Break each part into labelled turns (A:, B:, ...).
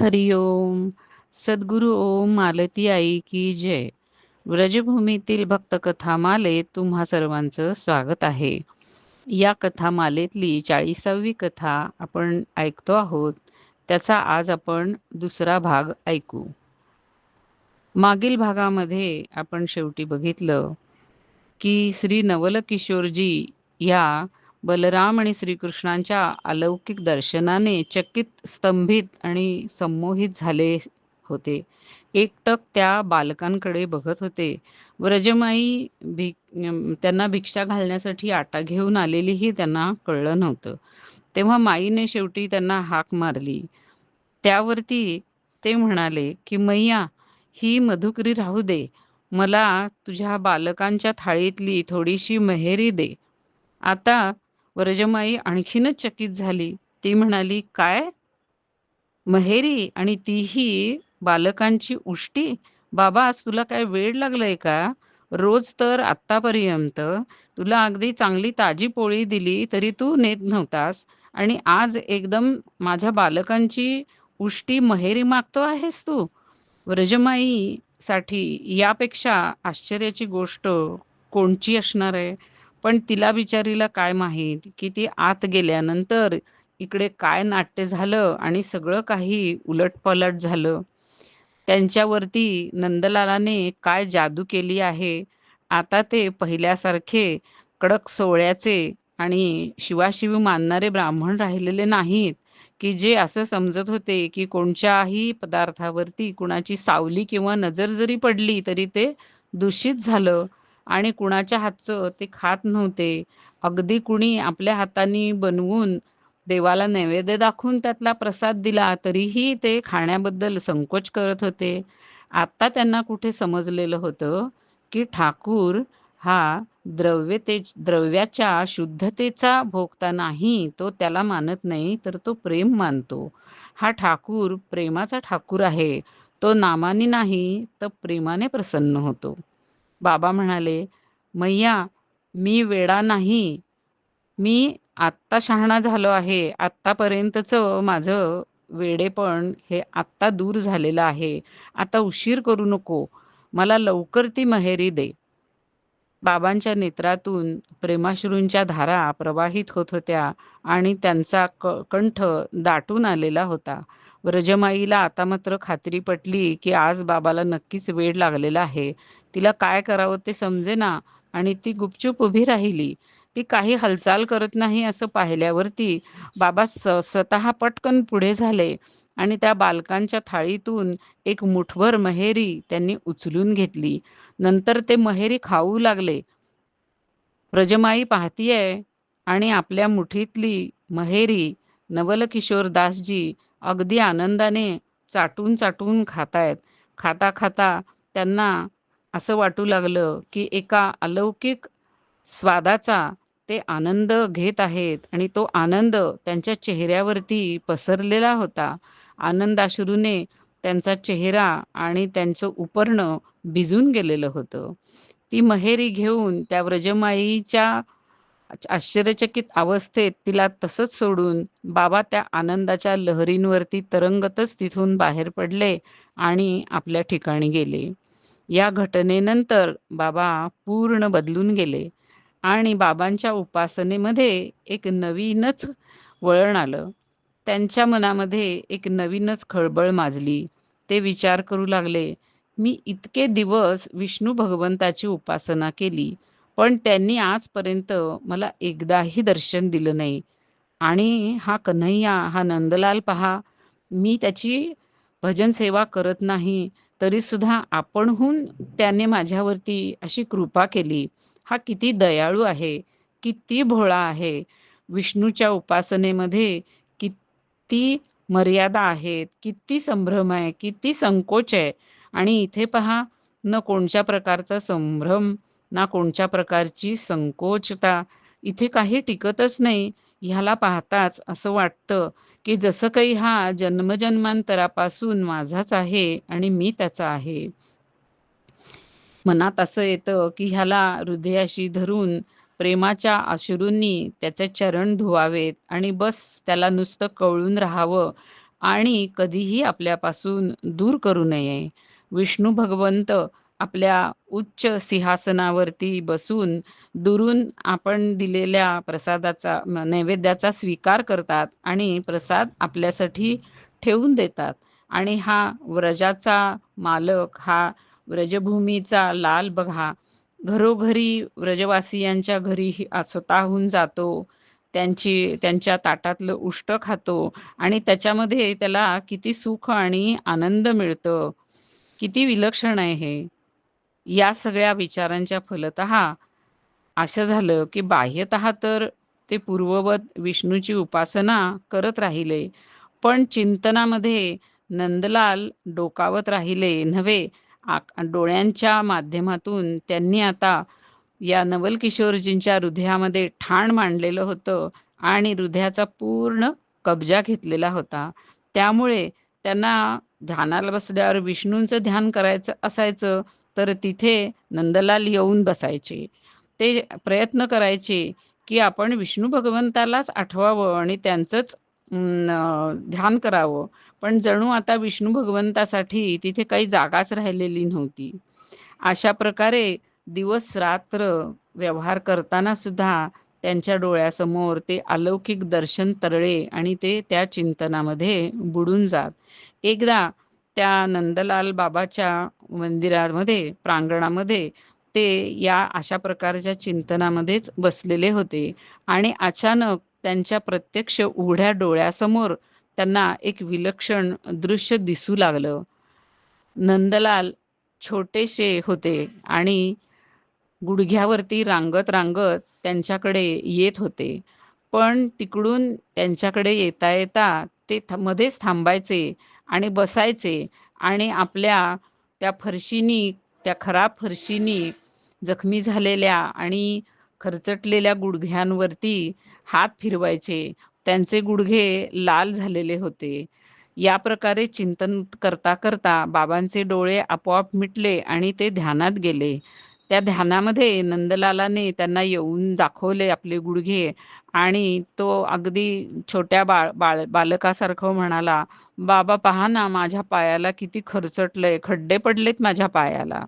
A: हरि ओम. सद्गुरु ओम मालती आई की जय. व्रजभूमीतील भक्तकथा मालेत तुम्हा सर्वांचं स्वागत आहे. या कथा मालेतली चाळीसावी कथा आपण ऐकतो आहोत. त्याचा आज आपण दुसरा भाग ऐकू. मागील भागामध्ये आपण शेवटी बघितलं की श्री नवल किशोरजी या बलराम आणि श्रीकृष्णांच्या अलौकिक दर्शनाने चकित स्तंभित आणि संमोहित झाले होते. एकटक त्या बालकांकडे बघत होते. व्रजमाई भिक त्यांना भिक्षा घालण्यासाठी आटा घेऊन आलेलीही त्यांना कळलं नव्हतं. तेव्हा माईने शेवटी त्यांना हाक मारली. त्यावरती ते म्हणाले की मैया ही मधुकरी राहू दे. मला तुझ्या बालकांच्या थाळीतली थोडीशी महेरी दे. आता वरजमाई आणखीनच चकित झाली. ती म्हणाली काय? महेरी आणि तीही बालकांची उष्टी? बाबा आज तुला काय वेळ लागलाय का? रोज तर आत्तापर्यंत तुला अगदी चांगली ताजी पोळी दिली तरी तू नेत नव्हतास आणि आज एकदम माझ्या बालकांची उष्टी महेरी मागतो आहेस तू. व्रजमाई साठी यापेक्षा आश्चर्याची गोष्ट कोणची असणार आहे? पण तिला बिचारीला काय माहीत की ती आत गेल्यानंतर इकडे काय नाट्य झालं आणि सगळं काही उलटपलट झालं. त्यांच्यावरती नंदलालाने काय जादू केली आहे? आता ते पहिल्यासारखे कडक सोहळ्याचे आणि शिवाशिवी मानणारे ब्राह्मण राहिलेले नाहीत की जे असं समजत होते की कोणत्याही पदार्थावरती कुणाची सावली किंवा नजर जरी पडली तरी ते दूषित झालं. आणि कुणाच्या हातचं ते खात नव्हते. अगदी कुणी आपल्या हाताने बनवून देवाला नैवेद्य दाखवून त्यातला प्रसाद दिला तरीही ते खाण्याबद्दल संकोच करत होते. आता त्यांना कुठे समजलेलं होतं की ठाकूर हा द्रव्यते द्रव्याच्या शुद्धतेचा भोगता नाही तो त्याला मानत नाही तर तो प्रेम मानतो. हा ठाकूर प्रेमाचा ठाकूर आहे. तो नामाने नाही तर प्रेमाने प्रसन्न होतो. बाबा म्हणाले मैया मी वेडा नाही. मी आत्ता शहाणा झालो आहे. आत्तापर्यंतचं माझं वेडेपण हे आत्ता दूर झालेलं आहे. आता उशीर करू नको. मला लवकर ती महेरी दे. बाबांच्या नेत्रातून प्रेमाश्रूंच्या धारा प्रवाहित होत होत्या आणि त्यांचा क कंठ दाटून आलेला होता. व्रजमाईला आता मात्र खात्री पटली की आज बाबाला नक्कीच वेळ लागलेला आहे. तिला काय करावं ते समजेना आणि ती गुपचूप उभी राहिली. ती काही हालचाल करत नाही असं पाहिल्यावरती बाबा स्वतः पटकन पुढे झाले आणि त्या बालकांच्या थाळीतून एक मुठभर महेरी त्यांनी उचलून घेतली. नंतर ते महेरी खाऊ लागले. व्रजमाई पाहतीये आणि आपल्या मुठीतली महेरी नवलकिशोर दासजी अगदी आनंदाने चाटून चाटून खातायत. खाता खाता त्यांना असं वाटू लागलं की एका अलौकिक स्वादाचा ते आनंद घेत आहेत आणि तो आनंद त्यांच्या चेहऱ्यावरती पसरलेला होता. आनंदाश्रूने त्यांचा चेहरा आणि त्यांचं उपरणं भिजून गेलेलं होतं. ती महेरी घेऊन त्या व्रजमाईच्या आश्चर्यचकित अवस्थेत तिला तसंच सोडून बाबा त्या आनंदाच्या लहरींवरती तरंगतच तिथून बाहेर पडले आणि आपल्या ठिकाणी गेले. या घटनेनंतर बाबा पूर्ण बदलून गेले आणि बाबांच्या उपासनेमध्ये एक नवीनच वळण आलं. त्यांच्या मनामध्ये एक नवीनच खळबळ माजली. ते विचार करू लागले मी इतके दिवस विष्णू भगवंताची उपासना केली पण त्यांनी आजपर्यंत मला एकदाही दर्शन दिलं नाही. आणि हा कन्हैया हा नंदलाल पहा मी त्याची भजन सेवा करत नाही तरी सुद्धा आपणहून त्याने माझ्यावरती अशी कृपा केली. हा किती दयाळू आहे किती भोळा आहे. विष्णूच्या उपासनेमध्ये किती मर्यादा आहेत किती संभ्रम आहे किती संकोच आहे. आणि इथे पहा न कोणत्या प्रकारचा संभ्रम ना कोणत्या प्रकारची संकोचता. इथे काही टिकतच नाही. ह्याला पाहताच असं वाटतं की जसं काही हा जन्मजन्मांतरापासून माझाच आहे आणि मी त्याचा आहे. मनात असं येतं की ह्याला हृदयाशी धरून प्रेमाच्या अश्रूंनी त्याचे चरण धुवावेत आणि बस त्याला नुसतं कळून राहावं आणि कधीही आपल्यापासून दूर करू नये. विष्णू भगवंत आपल्या उच्च सिंहासनावरती बसून दुरून आपण दिलेल्या प्रसादाचा नैवेद्याचा स्वीकार करतात आणि प्रसाद आपल्यासाठी ठेवून देतात. आणि हा व्रजाचा मालक हा व्रजभूमीचा लाल बघा घरोघरी व्रजवासियांच्या घरी स्वतःहून जातो त्यांची त्यांच्या ताटातलं उष्ट खातो आणि त्याच्यामध्ये त्याला किती सुख आणि आनंद मिळतं. किती विलक्षण आहे हे. या सगळ्या विचारांच्या फलत असं झालं की बाह्यत तर ते पूर्ववत विष्णूची उपासना करत राहिले पण चिंतनामध्ये नंदलाल डोकावत राहिले नव्हे. डोळ्यांच्या माध्यमातून त्यांनी आता या नवलकिशोरजींच्या हृदयामध्ये ठाण मांडलेलं होतं आणि हृदयाचा पूर्ण कब्जा घेतलेला होता. त्यामुळे त्यांना ध्यानाला बसल्यावर विष्णूंचं ध्यान करायचं असायचं तर तिथे नंदलाल येऊन बसायचे. ते प्रयत्न करायचे की आपण विष्णू भगवंतालाच आठवावं आणि त्यांचंच ध्यान करावं. पण जणू आता विष्णू भगवंतासाठी तिथे काही जागाच राहिलेली नव्हती. अशा प्रकारे दिवस रात्र व्यवहार करताना सुद्धा त्यांच्या डोळ्यासमोर ते अलौकिक दर्शन तरळे आणि ते त्या चिंतनामध्ये बुडून जात. एकदा त्या नंदलाल बाबाच्या मंदिरामध्ये प्रांगणामध्ये ते या अशा प्रकारच्या चिंतनामध्येच बसलेले होते. आणि अचानक त्यांच्या प्रत्यक्ष उघड्या डोळ्यासमोर त्यांना एक विलक्षण दृश्य दिसू लागलं. नंदलाल छोटेसे होते आणि गुडघ्यावरती रांगत रांगत त्यांच्याकडे येत होते. पण तिकडून त्यांच्याकडे येता येता ते मध्येच थांबायचे आणि बसायचे आणि आपल्या त्या फरशीनी त्या खराब फरशीनी जखमी झालेल्या आणि खरचटलेल्या गुडघ्यांवरती हात फिरवायचे. त्यांचे गुडघे लाल झालेले होते. या प्रकारे चिंतन करता करता बाबांचे डोळे आपोआप मिटले आणि ते ध्यानात गेले. त्या ध्यानामध्ये नंदलालाने त्यांना येऊन दाखवले आपले गुडघे आणि तो अगदी छोट्या बाळ बाळ बालकासारखं म्हणाला बाबा पहा ना माझ्या पायाला किती खरचटलंय खड्डे पडलेत माझ्या पायाला.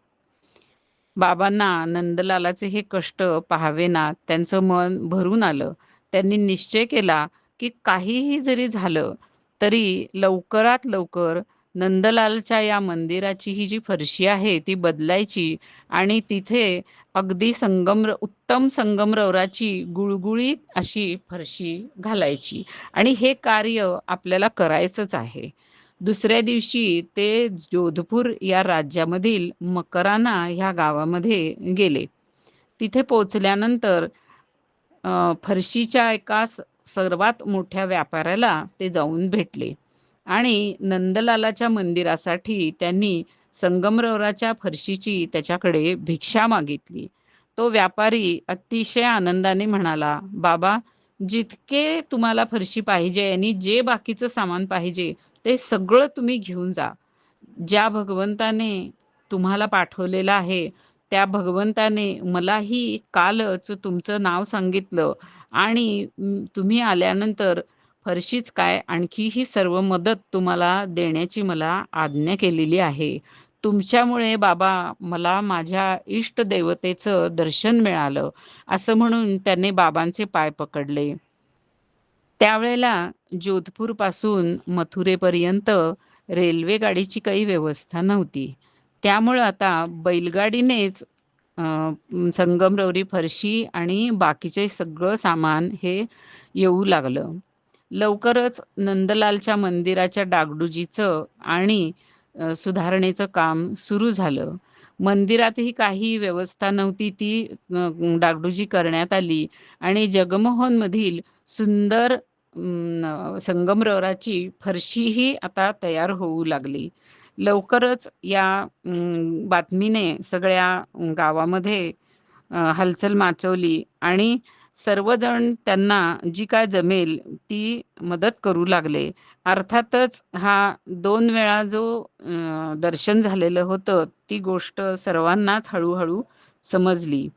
A: बाबांना नंदलालाचे हे कष्ट पाहावे ना त्यांचं मन भरून आलं. त्यांनी निश्चय केला की काहीही जरी झालं तरी लवकरात लवकर नंदलालच्या या मंदिराची ही जी फरशी आहे ती बदलायची आणि तिथे अगदी संगमर उत्तम संगमरवराची गुळगुळीत अशी फरशी घालायची. आणि हे कार्य आपल्याला करायचंच आहे. दुसऱ्या दिवशी ते जोधपूर या राज्यामधील मकराना ह्या गावामध्ये गेले. तिथे पोचल्यानंतर फरशीच्या एका सर्वात मोठ्या व्यापाऱ्याला ते जाऊन भेटले. आणि नंदलालाच्या मंदिरासाठी त्यांनी संगमरवराच्या फरशीची त्याच्याकडे भिक्षा मागितली. तो व्यापारी अतिशय आनंदाने म्हणाला बाबा जितके तुम्हाला फरशी पाहिजे आणि जे बाकीचं सामान पाहिजे ते सगळं तुम्ही घेऊन जा. ज्या भगवंताने तुम्हाला पाठवलेलं आहे त्या भगवंताने मलाही कालच तुमचं नाव सांगितलं आणि तुम्ही आल्यानंतर फरशीच काय आणखी ही सर्व मदत तुम्हाला देण्याची मला आज्ञा केलेली आहे. तुमच्यामुळे बाबा मला माझ्या इष्ट देवतेचं दर्शन मिळालं असं म्हणून त्याने बाबांचे पाय पकडले. त्यावेळेला जोधपूरपासून मथुरेपर्यंत रेल्वे गाडीची काही व्यवस्था नव्हती. त्यामुळं आता बैलगाडीनेच संगमरवरी फरशी आणि बाकीचे सगळं सामान हे येऊ लागलं. लवकरच नंदलालच्या मंदिराच्या डागडुजीचं आणि सुधारणेचं काम सुरू झालं. मंदिरातही काही व्यवस्था नव्हती ती डागडुजी करण्यात आली आणि जगमोहनमधील सुंदर संगमरवराची फरशीही आता तयार होऊ लागली. लवकरच या बातमीने सगळ्या गावामध्ये हालचाल माचवली आणि सर्वजण त्यांना जी काय जमेल ती मदत करू लागले. अर्थातच हा दोन वेळा जो दर्शन झालेलं होतं ती गोष्ट सर्वांनाच हळूहळू समजली.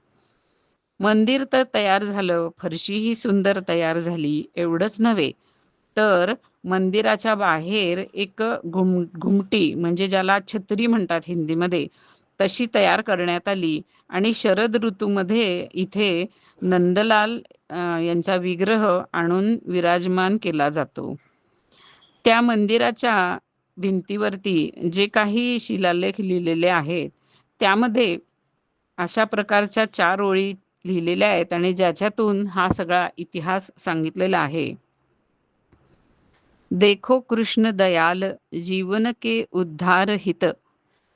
A: मंदिर तर तयार झालं फरशीही सुंदर तयार झाली एवढंच नव्हे. तर मंदिराच्या बाहेर एक घुम घुमटी म्हणजे ज्याला छत्री म्हणतात हिंदीमध्ये तशी तयार करण्यात आली. आणि शरद ऋतूमध्ये इथे नंदलाल यांचा विग्रह आणून विराजमान केला जातो. त्या मंदिराच्या भिंतीवरती जे काही शिलालेख लिहिलेले आहेत त्यामध्ये अशा प्रकारच्या चार ओळी लिहिलेल्या आहेत आणि ज्याच्यातून हा सगळा इतिहास सांगितलेला आहे. देखो कृष्ण दयाल जीवन के उद्धार हित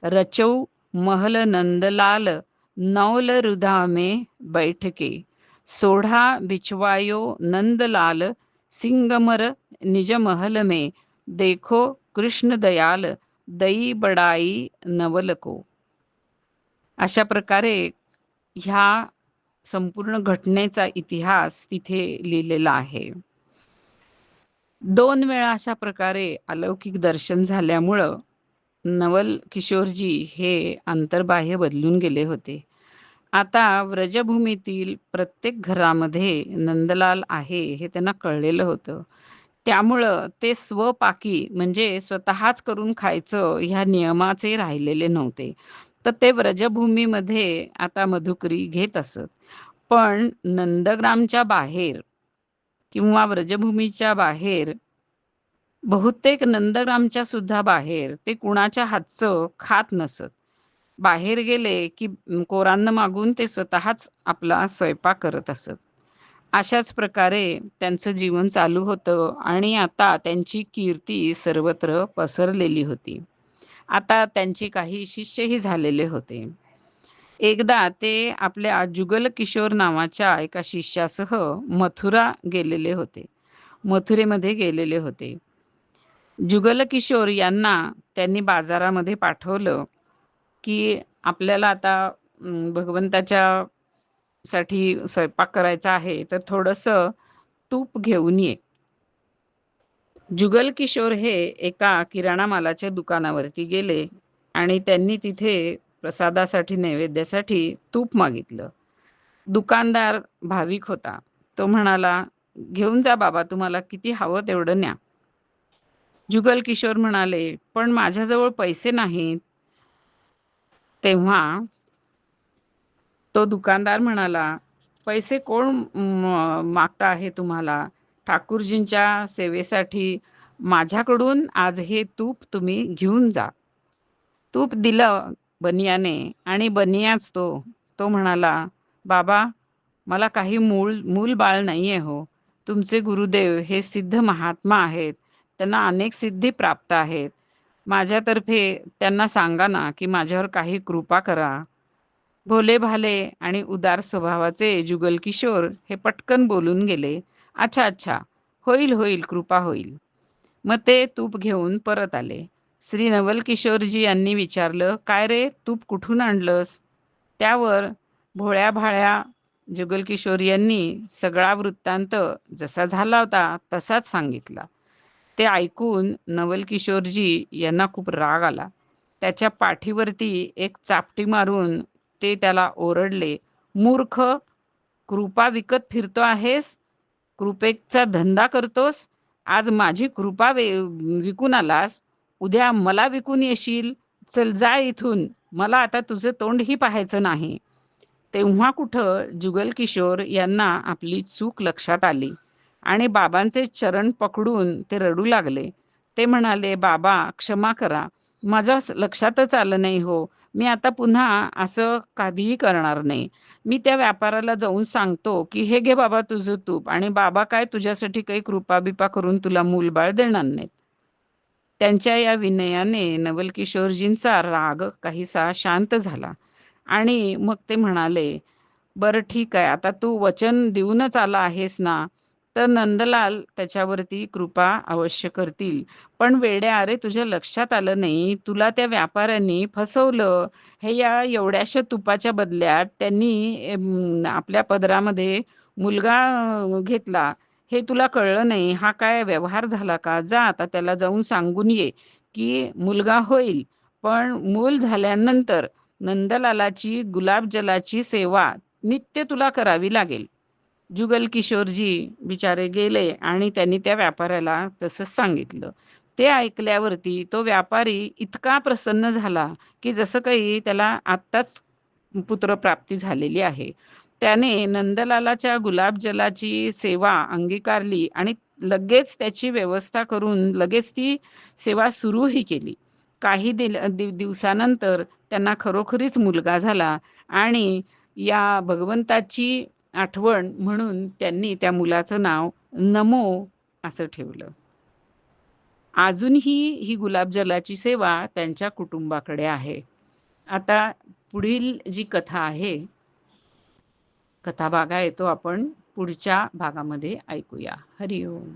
A: रचौ महल नंदलाल नौल रुधा में बैठके। सोढ़ा बिछवायो नंदलाल सिंगमर निज महल में देखो कृष्ण दयाल दई बडाई नवलको। अशा प्रकारे ह्या संपूर्ण घटनेचा इतिहास तिथे लिहिलेला आहे. दोन वेळा अशा प्रकारे अलौकिक दर्शन झाल्यामुळं नवल किशोरजी हे अंतर्बाह्य बदलून गेले होते. आता व्रजभूमीतील प्रत्येक घरामध्ये नंदलाल आहे हे त्यांना कळलेलं होतं. त्यामुळं ते स्वपाकी म्हणजे स्वतःच करून खायचं ह्या नियमाचे राहिलेले नव्हते. तर ते व्रजभूमीमध्ये आता मधुकरी घेत असत. पण नंदग्रामच्या बाहेर किंवा व्रजभूमीच्या बाहेर बहुतेक नंदग्रामच्या सुद्धा बाहेर ते कुणाच्या हातचं खात नसत. बाहेर गेले की कोरांना मागून ते स्वतःच आपला स्वयंपाक करत असत. अशाच प्रकारे त्यांचं जीवन चालू होतं आणि आता त्यांची कीर्ती सर्वत्र पसरलेली होती. आता त्यांचे काही शिष्यही झालेले होते. एकदा ते आपल्या जुगल किशोर नावाच्या एका शिष्यासह मथुरा गेलेले होते. मथुरेमध्ये गेलेले होते. जुगल किशोर यांना त्यांनी बाजारामध्ये पाठवलं की आपल्याला आता भगवंताच्या साठी स्वयंपाक करायचा आहे तर थोडस तूप घेऊन ये. जुगल किशोर हे एका किराणा मालाच्या दुकानावरती गेले आणि त्यांनी तिथे प्रसादासाठी नैवेद्यासाठी तूप मागितलं. दुकानदार भाविक होता. तो म्हणाला घेऊन जा बाबा तुम्हाला किती हवं तेवढं न्या. जुगल किशोर म्हणाले पण माझ्याजवळ पैसे नाहीत. तेव्हा तो दुकानदार म्हणाला पैसे कोण मागता आहे तुम्हाला? ठाकूरजींच्या सेवेसाठी माझ्याकडून आज हे तूप तुम्ही घेऊन जा. तूप दिलं बनियाने आणि बनियाच तो. तो म्हणाला बाबा मला काही मूळ मूल बाळ नाही आहे हो. तुमचे गुरुदेव हे सिद्ध महात्मा आहेत. त्यांना अनेक सिद्धी प्राप्त आहेत. माझ्यातर्फे त्यांना सांगा ना की माझ्यावर काही कृपा करा. भोले भाले आणि उदार स्वभावाचे जुगल किशोर हे पटकन बोलून गेले. अच्छा अच्छा होईल होईल कृपा होईल. मग ते तूप घेऊन परत आले. श्री नवल किशोरजी यांनी विचारलं काय रे तूप कुठून आणलंस? त्यावर भोळ्या भाळ्या जुगल किशोर यांनी सगळा वृत्तांत जसा झाला होता तसाच सांगितला. ते ऐकून नवल किशोरजी यांना खूप राग आला. त्याच्या पाठीवरती एक चापटी मारून ते त्याला ओरडले मूर्ख कृपा विकत फिरतो आहेस? कृपेचा धंदा करतोस? आज माझी कृपा वे विकून आलास? उद्या मला विकून येशील? चल जा इथून. मला आता तुझं तोंडही पाहायचं नाही. तेव्हा कुठं जुगल किशोर यांना आपली चूक लक्षात आली. आणि बाबांचे चरण पकडून ते रडू लागले. ते म्हणाले बाबा क्षमा करा. माझा लक्षातच आलं नाही हो. मी आता पुन्हा असं कधीही करणार नाही. मी त्या व्यापाराला जाऊन सांगतो की हे घे बाबा तुझं तूप आणि बाबा काय तुझ्यासाठी काही कृपा बिपा करून तुला मूलबाळ देणार नाहीत. त्यांच्या या विनयाने नवलकिशोरजींचा राग काहीसा शांत झाला आणि मग ते म्हणाले बरं ठीक आहे. आता तू वचन देऊनच आला आहेस ना. तर नंदलाल त्याच्यावरती कृपा अवश्य करतील. पण वेड्या अरे तुझ्या लक्षात आलं नाही. तुला त्या व्यापाऱ्यांनी फसवलं. हे या एवढ्याशा तुपाच्या बदल्यात त्यांनी आपल्या पदरामध्ये मुलगा घेतला. हे तुला कळलं नाही. हा काय व्यवहार झाला का? जा आता त्याला जाऊन सांगून ये की मुलगा होईल. पण मूल झाल्यानंतर नंदलालाची गुलाबजलाची सेवा नित्य तुला करावी लागेल. जुगल किशोरजी बिचारे गेले आणि त्यांनी त्या व्यापाऱ्याला तसंच सांगितलं. ते ऐकल्यावरती तो व्यापारी इतका प्रसन्न झाला की जसं काही त्याला आत्ताच पुत्रप्राप्ती झालेली आहे. त्याने नंदलालाच्या गुलाबजलाची सेवा अंगीकारली आणि लगेच त्याची व्यवस्था करून लगेच ती सेवा सुरूही केली. काही दिल दिवसानंतर त्यांना खरोखरीच मुलगा झाला आणि या भगवंताची आठवण म्हणून त्यांनी त्या मुलाचं नाव नमो असं ठेवलं. अजूनही ही गुलाबजलाची सेवा त्यांच्या कुटुंबाकडे आहे. आता पुढील जी कथा आहे कथा भागा येतो आपण पुढच्या भागामध्ये ऐकूया. हरिओम.